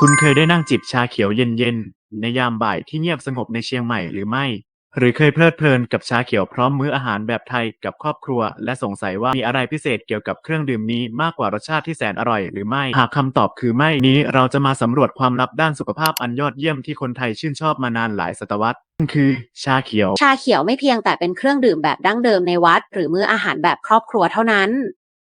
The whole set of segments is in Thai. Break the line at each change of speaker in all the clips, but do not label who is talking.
คุณเคยได้นั่งจิบชาเขียวเย็นๆ ในยามบ่ายที่เงียบสงบในเชียงใหม่หรือไม่ หรือเคยเพลิดเพลินกับชาเขียวพร้อมมื้ออาหารแบบไทยกับครอบครัว และสงสัยว่ามีอะไรพิเศษเกี่ยวกับเครื่องดื่มนี้มากกว่ารสชาติที่แสนอร่อยหรือไม่ หากคำตอบคือไม่นี้ เราจะมาสำรวจความลับด้านสุขภาพอันยอดเยี่ยมที่คนไทยชื่นชอบมานานหลายศตวรรษนั่นคือ ชาเขียว
ชาเขียวไม่เพียงแต่เป็นเครื่องดื่มแบบดั้งเดิมในวัด หรือมื้ออาหารแบบครอบครัวเท่านั้น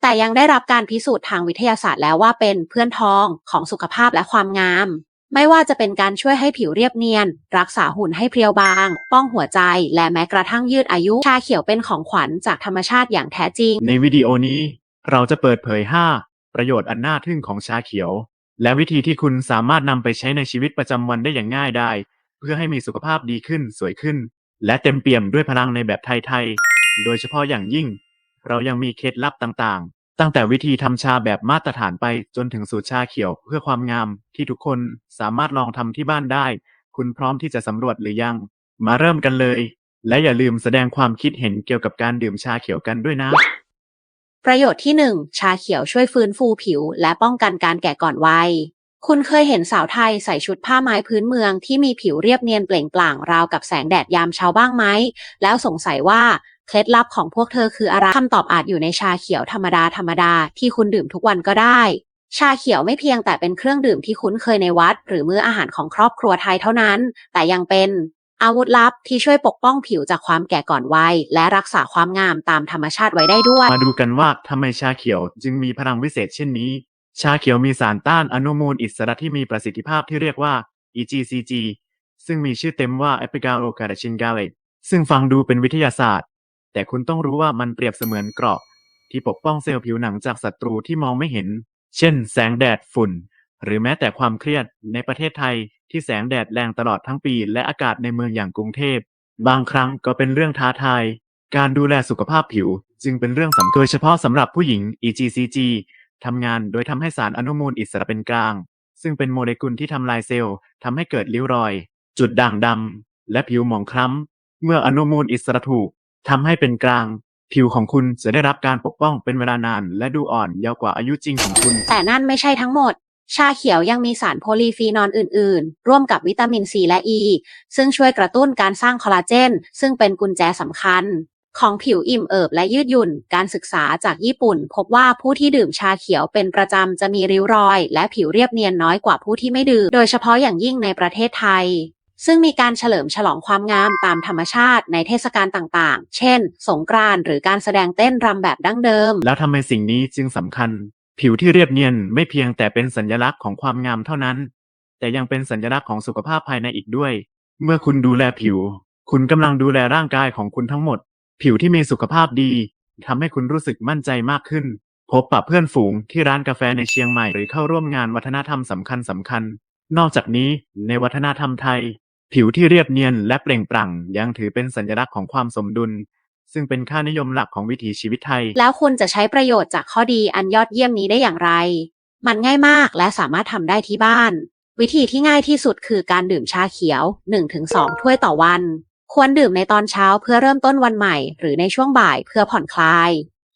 แต่ยังได้รับการพิสูจน์ทางวิทยาศาสตร์แล้วว่าเป็นเพื่อนทองของสุขภาพและความงาม ไม่ว่าจะเป็นการช่วยให้ผิวเรียบเนียน รักษาหุ่นให้เพรียวบาง ป้องหัวใจ และแม้กระทั่งยืดอายุชาเขียวเป็นของขวัญจากธรรมชาติอย่างแท้จริง
ในวิดีโอนี้ เราจะเปิดเผย 5 ประโยชน์อันน่าทึ่งของชาเขียว และวิธีที่คุณสามารถนำไปใช้ในชีวิตประจำวันได้อย่างง่ายได้ เพื่อให้มีสุขภาพดีขึ้นสวยขึ้น และเต็มเปี่ยมด้วยพลังในแบบไทยๆโดยเฉพาะอย่างยิ่ง เรายังมีเคล็ดลับต่างๆ ตั้งแต่วิธีทำชาแบบมาตรฐานไปจนถึงสูตรชาเขียวเพื่อความงามที่ทุกคนสามารถลองทำที่บ้านได้ คุณพร้อมที่จะสำรวจหรือยัง มาเริ่มกันเลย และอย่าลืมแสดงความคิดเห็นเกี่ยวกับการดื่มชาเขียวกันด้วยนะ
ประโยชน์ที่ 1 ชาเขียวช่วยฟื้นฟูผิว และป้องกันการแก่ก่อนวัย คุณเคยเห็นสาวไทยใส่ชุดผ้าไม้พื้นเมืองที่มีผิวเรียบเนียนเปล่งปลั่งราวกับแสงแดดยามเช้าบ้างไหม แล้วสงสัยว่า เคล็ดลับของพวกเธอคืออะไรคำตอบอาจอยู่ในชาเขียวธรรมดาธรรมดาที่คุณดื่มทุกวันก็ได้ ชาเขียวไม่เพียงแต่เป็นเครื่องดื่มที่คุ้นเคยในวัด หรือมื้ออาหารของครอบครัวไทยเท่านั้น แต่ยังเป็นอาวุธลับที่ช่วยปกป้องผิวจากความแก่ก่อนวัย และรักษาความงามตามธรรมชาติไว้ได้ด้วย
มาดูกันว่าทำไมชาเขียวจึงมีพลังวิเศษเช่นนี้ ชาเขียวมีสารต้านอนุมูลอิสระที่มีประสิทธิภาพที่เรียกว่า EGCG ซึ่งมีชื่อเต็มว่า a p i g a l o c a r a c h i n g a l e t ซึ่งฟังดูเป็นวิทยาศาสตร์ แต่คุณต้องรู้ว่ามันเปรียบเสมือนเกราะ ที่ปกป้องเซลล์ผิวหนังจากศัตรูที่มองไม่เห็น เช่น แสงแดดฝุ่น หรือแม้แต่ความเครียดในประเทศไทยที่แสงแดดแรงตลอดทั้งปี และอากาศในเมืองอย่างกรุงเทพ บางครั้งก็เป็นเรื่องท้าทาย การดูแลสุขภาพผิว จึงเป็นเรื่องสำคัญโดยเฉพาะสำหรับผู้หญิง EGCG ทำงานโดยทำให้สารอนุมูลอิสระเป็นกลาง ซึ่งเป็นโมเลกุลที่ทำลายเซลล์ทำให้เกิดริ้วรอย จุดด่างดำและผิวหมองคล้ำ เมื่ออนุมูลอิสระถูก ทำให้เป็นกลาง ผิวของคุณจะได้รับการปกป้องเป็นเวลานาน และดูอ่อนเยาว์กว่าอายุจริงของคุณ
แต่นั่นไม่ใช่ทั้งหมด ชาเขียวยังมีสารโพลีฟีนอลอื่น ๆ ร่วมกับวิตามินซีและอ e, ีซึ่งช่วยกระตุ้นการสร้างคอลลาเจน ซึ่งเป็นกุญแจสำคัญ ของผิวอิ่มเอิบและยืดหยุ่น การศึกษาจากญี่ปุ่น พบว่าผู้ที่ดื่มชาเขียวเป็นประจำจะมีริ้วรอย และผิวเรียบเนียนน้อยกว่าผู้ที่ไม่ดื่ม โดยเฉพาะอย่างยิ่งในประเทศไทย ซึ่งมีการเฉลิมฉลองความงามตามธรรมชาติในเทศกาลต่างๆ เช่น สงกรานต์หรือการแสดงเต้นรำแบบดั้งเดิม
แล้วทำไมสิ่งนี้จึงสำคัญ ผิวที่เรียบเนียนไม่เพียงแต่เป็นสัญลักษณ์ของความงามเท่านั้น แต่ยังเป็นสัญลักษณ์ของสุขภาพภายในอีกด้วย เมื่อคุณดูแลผิว คุณกำลังดูแลร่างกายของคุณทั้งหมด ผิวที่มีสุขภาพดีทำให้คุณรู้สึกมั่นใจมากขึ้น พบปะเพื่อนฝูงที่ร้านกาแฟในเชียงใหม่หรือเข้าร่วมงานวัฒนธรรมสำคัญสำคัญนอกจากนี้ในวัฒนธรรมไทย ผิวที่เรียบเนียนและเปล่งปลั่งยังถือเป็นสัญลักษณ์ของความสมดุล ซึ่งเป็นค่านิยมหลักของวิถีชีวิตไทย
แล้วคุณจะใช้ประโยชน์จากข้อดีอันยอดเยี่ยมนี้ได้อย่างไร มันง่ายมากและสามารถทำได้ที่บ้าน วิธีที่ง่ายที่สุดคือการดื่มชาเขียว 1-2 ถ้วยต่อวัน ควรดื่มในตอนเช้าเพื่อเริ่มต้นวันใหม่ หรือในช่วงบ่ายเพื่อผ่อนคลาย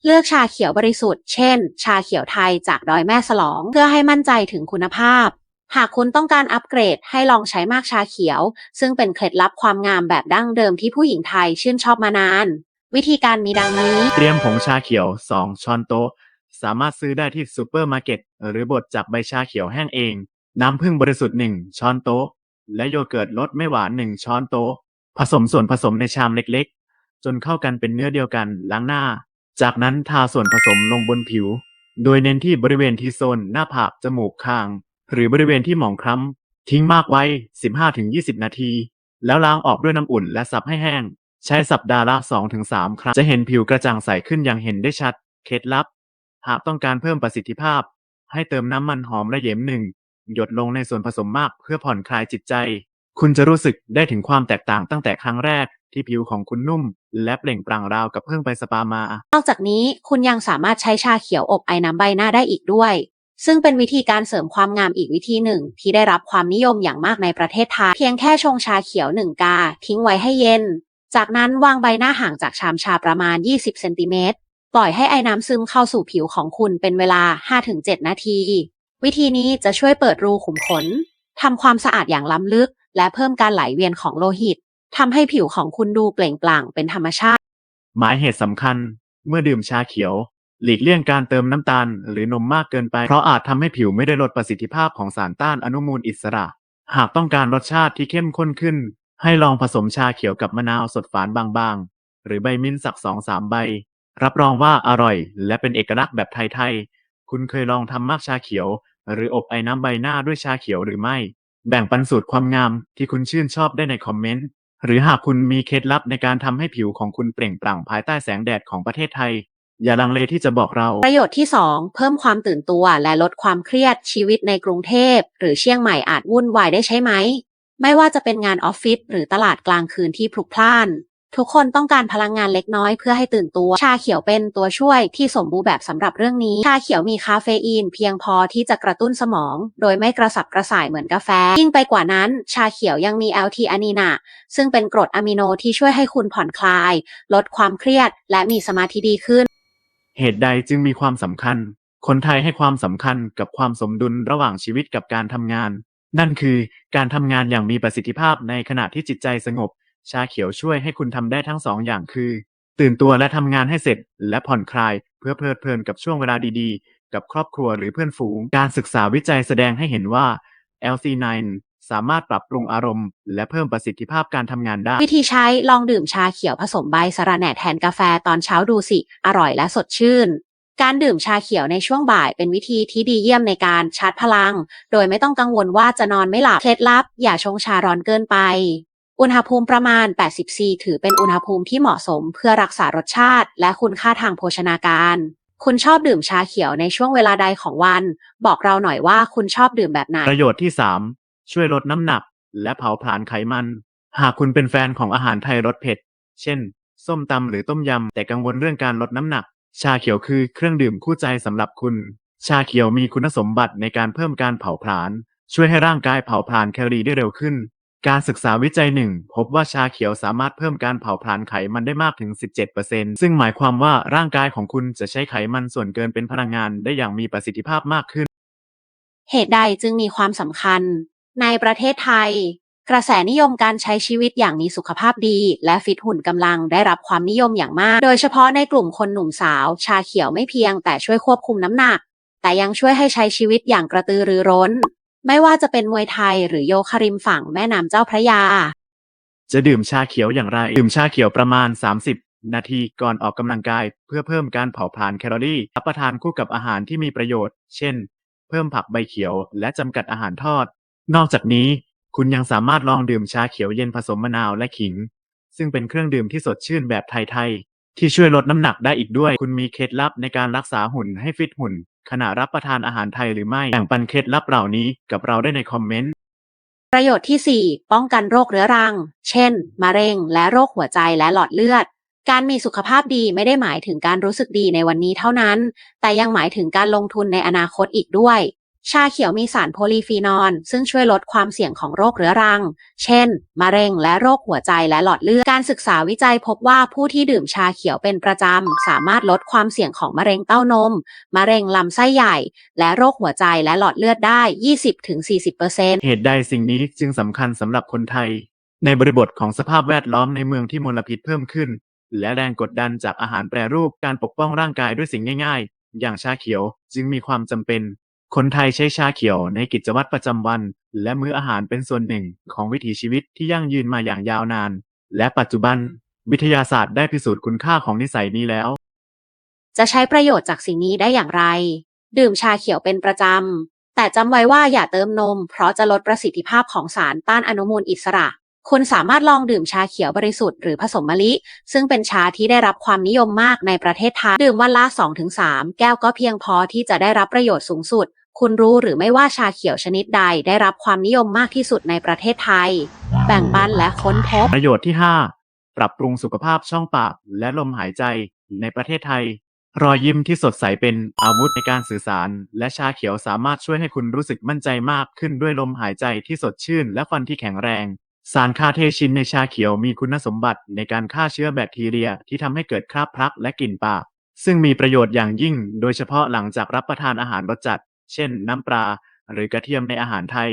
เลือกชาเขียวบริสุทธิ์ เช่น ชาเขียวไทยจากดอยแม่สลอง เพื่อให้มั่นใจถึงคุณภาพ หากคุณต้องการอัปเกรดให้ลองใช้มากชาเขียว ซึ่งเป็นเคล็ดลับความงามแบบดั้งเดิมที่ผู้หญิงไทยชื่นชอบมานาน วิธีการมีดังนี้
เตรียมผงชาเขียว 2 ช้อนโต๊ะ สามารถซื้อได้ที่ซูเปอร์มาร์เก็ตหรือบดจากใบชาเขียวแห้งเอง น้ำผึ้งบริสุทธิ์ 1 ช้อนโต๊ะ และโยเกิร์ตรสไม่หวาน 1 ช้อนโต๊ะ ผสมส่วนผสมในชามเล็กๆ จนเข้ากันเป็นเนื้อเดียวกันล้างหน้า จากนั้นทาส่วนผสมลงบนผิว โดยเน้นที่บริเวณที่โซนหน้าผากจมูกคาง หรือบริเวณที่หมองคล้ำทิ้งมากไว้ 15-20 นาที แล้วล้างออกด้วยน้ำอุ่นและสับให้แห้ง ใช้สัปดาห์ละ 2-3 ครั้ง จะเห็นผิวกระจ่างใสขึ้นอย่างเห็นได้ชัด เคล็ดลับ หากต้องการเพิ่มประสิทธิภาพ ให้เติมน้ำมันหอมระเหยมหนึ่งหยดลงในส่วนผสมมากเพื่อผ่อนคลายจิตใจ คุณจะรู้สึกได้ถึงความแตกต่างตั้งแต่ครั้งแรกที่ผิวของคุณนุ่ม และเปล่งปลั่งราวกับเพิ่งไปสปามา
นอกจากนี้คุณยังสามารถใช้ชาเขียวอบไอ้น้ำใบหน้าได้อีกด้วย ซึ่งเป็นวิธีการเสริมความงามอีกวิธีหนึ่ง ที่ได้รับความนิยมอย่างมากในประเทศไทย เพียงแค่ชงชาเขียวหนึ่งกา ทิ้งไว้ให้เย็น จากนั้นวางใบหน้าห่างจากชามชาประมาณ 20 เซนติเมตร ปล่อยให้ไอ้น้ำซึมเข้าสู่ผิวของคุณเป็นเวลา 5-7 นาที วิธีนี้จะช่วยเปิดรูขุมขนทำความสะอาดอย่างล้ำลึก และเพิ่มการไหลเวียนของโลหิตทำให้ผิวของคุณดูเปล่งปลั่งเป็นธรรมชาติ
หมายเหตุสำคัญ เมื่อดื่มชาเขียว หลีกเลี่ยงการเติมน้ำตาลหรือนมมากเกินไป เพราะอาจทำให้ผิวไม่ได้ลดประสิทธิภาพของสารต้านอนุมูลอิสระ หากต้องการรสชาติที่เข้มข้นขึ้น ให้ลองผสมชาเขียวกับมะนาวสดฝานบางๆ หรือใบมิ้นสักสองสามใบ รับรองว่าอร่อย และเป็นเอกลักษณ์แบบไทยๆ คุณเคยลองทำมากชาเขียว หรืออบไอ้น้ำใบหน้าด้วยชาเขียวหรือไม่ แบ่งปันสูตรความงามที่คุณชื่นชอบได้ในคอมเมนต์ หรือหากคุณมีเคล็ดลับในการทำให้ผิวของคุณเปล่งปลั่งภายใต้แสงแดดของประเทศไทย อย่าลังเลที่จะบอกเรา
ประโยชน์ที่ 2 เพิ่มความตื่นตัวและลดความเครียดชีวิตในกรุงเทพ หรือเชียงใหม่อาจวุ่นวายได้ใช่ไหม ไม่ว่าจะเป็นงานออฟฟิศหรือตลาดกลางคืนที่พลุกพล่าน ทุกคนต้องการพลังงานเล็กน้อยเพื่อให้ตื่นตัว ชาเขียวเป็นตัวช่วยที่สมบูรณ์แบบสำหรับเรื่องนี้ ชาเขียวมีคาเฟอีนเพียงพอที่จะกระตุ้นสมอง โดยไม่กระสับกระส่ายเหมือนกาแฟ ยิ่งไปกว่านั้น ชาเขียวยังมีแอลทีอานีนาซึ่งเป็นกรดอะมิโนที่ช่วยให้คุณผ่อนคลาย ลดความเครียด และมีสมาธิดีขึ้น
เหตุใดจึงมีความสำคัญ คนไทยให้ความสำคัญกับความสมดุลระหว่างชีวิตกับการทำงาน นั่นคือการทำงานอย่างมีประสิทธิภาพในขณะที่จิตใจสงบ ชาเขียวช่วยให้คุณทำได้ทั้งสองอย่างคือ ตื่นตัวและทำงานให้เสร็จ และผ่อนคลาย เพื่อเพลิดเพลินกับช่วงเวลาดีๆ กับครอบครัวหรือเพื่อนฝูง การศึกษาวิจัยแสดงให้เห็นว่า LC9 สามารถปรับปรุงอารมณ์ และเพิ่มประสิทธิภาพการทำงานได้
วิธีใช้ลองดื่มชาเขียวผสมใบสะระแหน่แทนกาแฟตอนเช้าดูสิ อร่อยและสดชื่น การดื่มชาเขียวในช่วงบ่ายเป็นวิธีที่ดีเยี่ยมในการชาร์จพลัง โดยไม่ต้องกังวลว่าจะนอนไม่หลับ เคล็ดลับ อย่าชงชาร้อนเกินไป อุณหภูมิประมาณ80 C ถือเป็นอุณหภูมิที่เหมาะสมเพื่อรักษารสชาติ และคุณค่าทางโภชนาการคุณชอบดื่มชาเขียวในช่วงเวลาใดของวัน บอกเราหน่อยว่าคุณชอบดื่มแบบไหน
ประโยชน์ที่ 3 ช่วยลดน้ำหนัก และเผาผลาญไขมัน หากคุณเป็นแฟนของอาหารไทยรสเผ็ด เช่น ส้มตำหรือต้มยำ แต่กังวลเรื่องการลดน้ำหนัก ชาเขียวคือเครื่องดื่มคู่ใจสำหรับคุณ ชาเขียวมีคุณสมบัติในการเพิ่มการเผาผลาญ ช่วยให้ร่างกายเผาผลาญแคลอรี่ได้เร็วขึ้น การศึกษาวิจัยหนึ่งพบว่าชาเขียวสามารถเพิ่มการเผาผลาญไขมันได้มากถึง 17%ซึ่งหมายความว่าร่างกายของคุณจะใช้ไขมันส่วนเกินเป็นพลังงานได้อย่างมีประสิทธิภาพมากขึ้น
เหตุใดจึงมีความสำคัญ ในประเทศไทย กระแสนิยมการใช้ชีวิตอย่างมีสุขภาพดี และฟิตหุ่นกำลังได้รับความนิยมอย่างมาก โดยเฉพาะในกลุ่มคนหนุ่มสาว ชาเขียวไม่เพียงแต่ช่วยควบคุมน้ำหนัก แต่ยังช่วยให้ใช้ชีวิตอย่างกระตือรือร้น ไม่ว่าจะเป็นมวยไทยหรือโยคะริมฝั่งแม่น้ำเจ้าพระยา
จะดื่มชาเขียวอย่างไร ดื่มชาเขียวประมาณ 30 นาทีก่อนออกกำลังกาย เพื่อเพิ่มการเผาผลาญแคลอรี่ รับประทานคู่กับอาหารที่มีประโยชน์ เช่น เพิ่มผักใบเขียว และจำกัดอาหารทอด นอกจากนี้คุณยังสามารถลองดื่มชาเขียวเย็นผสมมะนาวและขิง ซึ่งเป็นเครื่องดื่มที่สดชื่นแบบไทยๆ ที่ช่วยลดน้ำหนักได้อีกด้วย คุณมีเคล็ดลับในการรักษาหุ่นให้ฟิตหุ่น ขณะรับประทานอาหารไทยหรือไม่แบ่งปันเคล็ดลับเหล่านี้กับเราได้ในคอมเมนต์
ประโยชน์ที่ 4 ป้องกันโรคเรื้อรัง เช่น มะเร็ง และโรคหัวใจและหลอดเลือด การมีสุขภาพดีไม่ได้หมายถึงการรู้สึกดีในวันนี้เท่านั้น แต่ยังหมายถึงการลงทุนในอนาคตอีกด้วย ชาเขียวมีสารโพลีฟีนอลซึ่งช่วยลดความเสี่ยงของโรคเรื้อรัง เช่น มะเร็งและโรคหัวใจและหลอดเลือด การศึกษาวิจัยพบว่าผู้ที่ดื่มชาเขียวเป็นประจำ สามารถลดความเสี่ยงของมะเร็งเต้านม มะเร็งลำไส้ใหญ่ และโรคหัวใจและหลอดเลือดได้ 20-40%
เหตุใดสิ่งนี้จึงสำคัญสำหรับคนไทย ในบริบทของสภาพแวดล้อมในเมืองที่มลพิษเพิ่มขึ้น และแรงกดดันจากอาหารแปรรูปการปกป้องร่างกายด้วยสิ่งง่าย ๆ อย่างชาเขียวจึงมีความจำเป็น คนไทยใช้ชาเขียวในกิจวัตรประจำวัน และมื้ออาหารเป็นส่วนหนึ่งของวิถีชีวิตที่ยั่งยืนมาอย่างยาวนาน และปัจจุบัน วิทยาศาสตร์ได้พิสูจน์คุณค่าของนิสัยนี้แล้ว
จะใช้ประโยชน์จากสิ่งนี้ได้อย่างไร ดื่มชาเขียวเป็นประจำ แต่จำไว้ว่าอย่าเติมนม เพราะจะลดประสิทธิภาพของสารต้านอนุมูลอิสระ คุณสามารถลองดื่มชาเขียวบริสุทธิ์หรือผสมมะลิ ซึ่งเป็นชาที่ได้รับความนิยมมากในประเทศไทยดื่มวันละ 2-3 แก้วก็เพียงพอที่จะได้รับประโยชน์สูงสุด คุณรู้หรือไม่ว่าชาเขียวชนิดใดได้รับความนิยมมากที่สุดในประเทศไทย แบ่งปันและค้นพบ
ประโยชน์ที่ 5 ปรับปรุงสุขภาพช่องปากและลมหายใจในประเทศไทย รอยยิ้มที่สดใสเป็นอาวุธในการสื่อสาร และชาเขียวสามารถช่วยให้คุณรู้สึกมั่นใจมากขึ้นด้วยลมหายใจที่สดชื่นและฟันที่แข็งแรง สารคาเทชินในชาเขียวมีคุณสมบัติในการฆ่าเชื้อแบคทีเรียที่ทำให้เกิดคราบพลักและกลิ่นปาก ซึ่งมีประโยชน์อย่างยิ่ง โดยเฉพาะหลังจากรับประทานอาหารรสจัด เช่น น้ำปลา หรือกระเทียมในอาหารไทย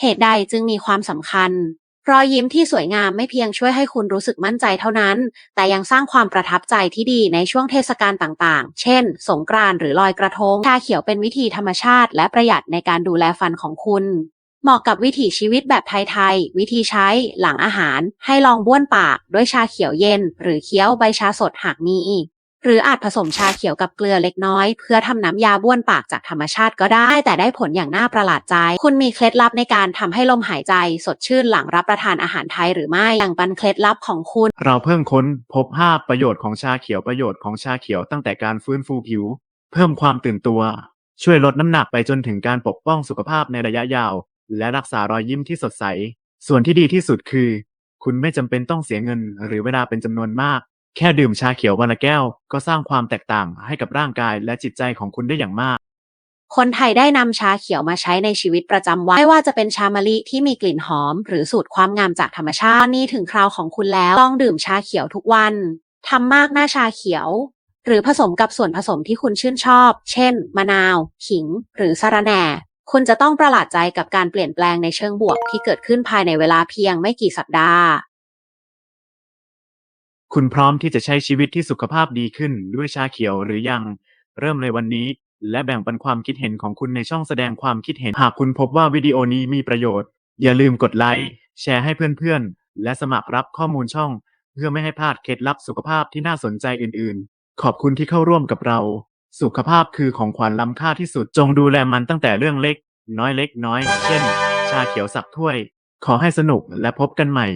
เหตุใดจึงมีความสำคัญ รอยยิ้มที่สวยงามไม่เพียงช่วยให้คุณรู้สึกมั่นใจเท่านั้น แต่ยังสร้างความประทับใจที่ดีในช่วงเทศกาลต่างๆ เช่น สงกรานต์หรือลอยกระทง ชาเขียวเป็นวิธีธรรมชาติ และประหยัดในการดูแลฟันของคุณเหมาะกับวิถีชีวิตแบบไทยๆ วิธีใช้หลังอาหาร ให้ลองบ้วนปากด้วยชาเขียวเย็น หรือเคี้ยวใบชาสดหากมีอีก หรืออาจผสมชาเขียวกับเกลือเล็กน้อย เพื่อทำน้ำยาบ้วนปากจากธรรมชาติก็ได้ แต่ได้ผลอย่างน่าประหลาดใจ คุณมีเคล็ดลับในการทำให้ลมหายใจ สดชื่นหลังรับประทานอาหารไทยหรือไม่อย่างปันเคล็ดลับของคุณ
เราเพิ่งค้นพบ5ประโยชน์ของชาเขียวประโยชน์ของชาเขียวตั้งแต่การฟื้นฟูผิว เพิ่มความตื่นตัว ช่วยลดน้ำหนักไปจนถึงการปกป้องสุขภาพในระยะยาว และรักษารอยยิ้มที่สดใส ส่วนที่ดีที่สุดคือ คุณไม่จำเป็นต้องเสียเงิน หรือเวลาเป็นจำนวนมาก แค่ดื่มชาเขียววันละแก้ว ก็สร้างความแตกต่างให้กับร่างกายและจิตใจของคุณได้อย่างมาก
คนไทยได้นำชาเขียวมาใช้ในชีวิตประจำวัน ไม่ว่าจะเป็นชามะลิที่มีกลิ่นหอม หรือสูตรความงามจากธรรมชาตินนี้ถึงคราวของคุณแล้วลองดื่มชาเขียวทุกวันทำมากหน้าชาเขียว หรือผสมกับส่วนผสมที่คุณชื่นชอบ เช่น มะนาว ขิง หรือสะระแหน่คุณจะต้องประหลาดใจกับการเปลี่ยนแปลงในเชิงบวกที่เกิดขึ้นภายในเวลาเพียงไม่กี่สัปดาห์
คุณพร้อมที่จะใช้ชีวิตที่สุขภาพดีขึ้นด้วยชาเขียวหรือยัง เริ่มเลยวันนี้ และแบ่งปันความคิดเห็นของคุณในช่องแสดงความคิดเห็น หากคุณพบว่าวิดีโอนี้มีประโยชน์ อย่าลืมกดไลค์แชร์ให้เพื่อนๆ และสมัครรับข้อมูลช่อง เพื่อไม่ให้พลาดเคล็ดลับสุขภาพที่น่าสนใจอื่นๆ ขอบคุณที่เข้าร่วมกับเรา สุขภาพคือของขวัญล้ำค่าที่สุดจงดูแลมันตั้งแต่เรื่องเล็ก น้อยเล็กน้อย เช่น ชาเขียวสักถ้วย ขอให้สนุกและพบกันใหม่